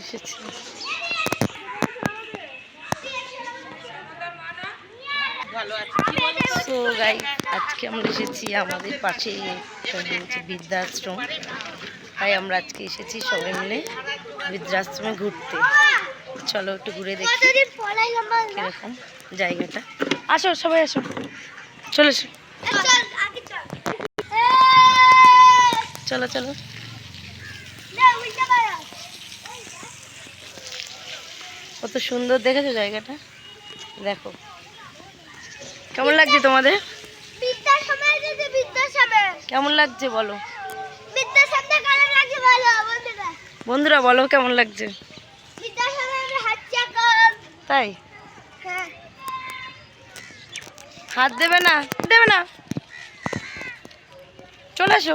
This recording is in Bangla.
এসেছি। সো গাই আজকে আমরা এসেছি আমাদের পাশে একটা বৃদ্ধাশ্রম। তাই আমরা আজকে এসেছি সবাই মিলে বৃদ্ধাশ্রমে ঘুরতে। চলো একটু ঘুরে দেখি কীরকম জায়গাটা। আসো, সবাই আসো। চলে। চলো চলো। কত সুন্দর দেখেছ জায়গাটা? দেখো। কেমন লাগছে তোমাদের? কেমন লাগছে বলো? বন্ধুরা, বলো কেমন লাগছে? তাই? হাত দেবে না দেবে না। চলে এসো।